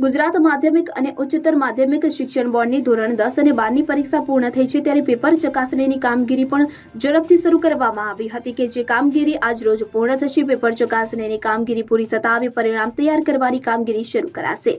ગુજરાત માધ્યમિક અને ઉચ્ચતર માધ્યમિક શિક્ષણ બોર્ડની ધોરણ દસ અને બારની પરીક્ષા પૂર્ણ થઈ છે ત્યારે પેપર ચકાસણીની કામગીરી પણ ઝડપથી શરૂ કરવામાં આવી હતી કે જે કામગીરી આજ રોજ પૂર્ણ થશે, પેપર ચકાસણીની કામગીરી પૂરી થતા આવી પરિણામ તૈયાર કરવાની કામગીરી શરૂ કરાશે.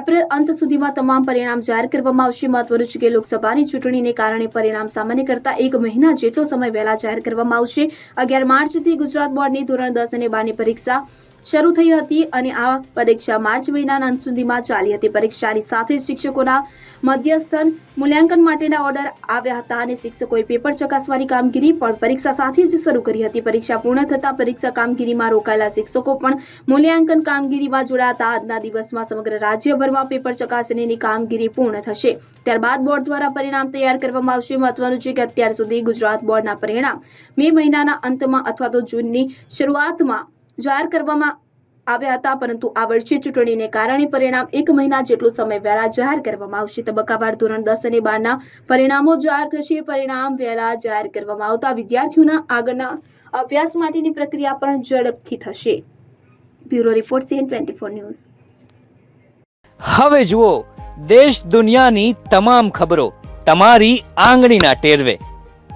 એપ્રિલ અંત સુધીમાં તમામ પરિણામ જાહેર કરવામાં આવશે. મહત્વનું છે કે લોકસભાની ચૂંટણીને કારણે પરિણામ સામાન્ય કરતા એક મહિના જેટલો સમય વહેલા જાહેર કરવામાં આવશે. અગિયાર માર્ચથી ગુજરાત બોર્ડની ધોરણ દસ અને બારની પરીક્ષા શરૂ થઈ હતી અને આ પરીક્ષા માર્ચ મહિનાના અંત સુધીમાં ચાલી હતી. પરીક્ષાની સાથે શિક્ષકોના મધ્યસ્થન મૂલ્યાંકન માટેના ઓર્ડર આવ્યા હતા અને શિક્ષકોએ પેપર ચકાસવાની કામગીરી પણ પરીક્ષા સાથે જ શરૂ કરી હતી. પરીક્ષા પૂર્ણ થતાં પરીક્ષા કામગીરીમાં રોકાયેલા શિક્ષકો પણ મૂલ્યાંકન કામગીરીમાં જોડાતા આજના દિવસમાં સમગ્ર રાજ્યભરમાં પેપર ચકાસણીની કામગીરી પૂર્ણ થશે. ત્યારબાદ બોર્ડ દ્વારા પરિણામ તૈયાર કરવામાં આવશે. મહત્વનું છે કે અત્યાર સુધી ગુજરાત બોર્ડના પરિણામ મે મહિનાના અંતમાં અથવા તો જૂનની શરૂઆતમાં જાહેર કરવામાં આવ્યા હતા, પરંતુ આ વર્ષે ચૂંટણીને કારણે પરિણામ એક મહિના જેટલો સમય વહેલા જાહેર કરવામાં આવશે. તબક્કાવાર ધોરણ દસ અને બારના પરિણામો જાહેર થશે. પરિણામ વહેલા જાહેર કરવામાં આવતા વિદ્યાર્થીઓના આગળના અભ્યાસ માટેની પ્રક્રિયા પણ ઝડપથી થશે. Bureau report CN twenty four news. હવે જુઓ, દેશ દુનિયાની તમામ ખબરો તમારી આંગળીના ટેરવે.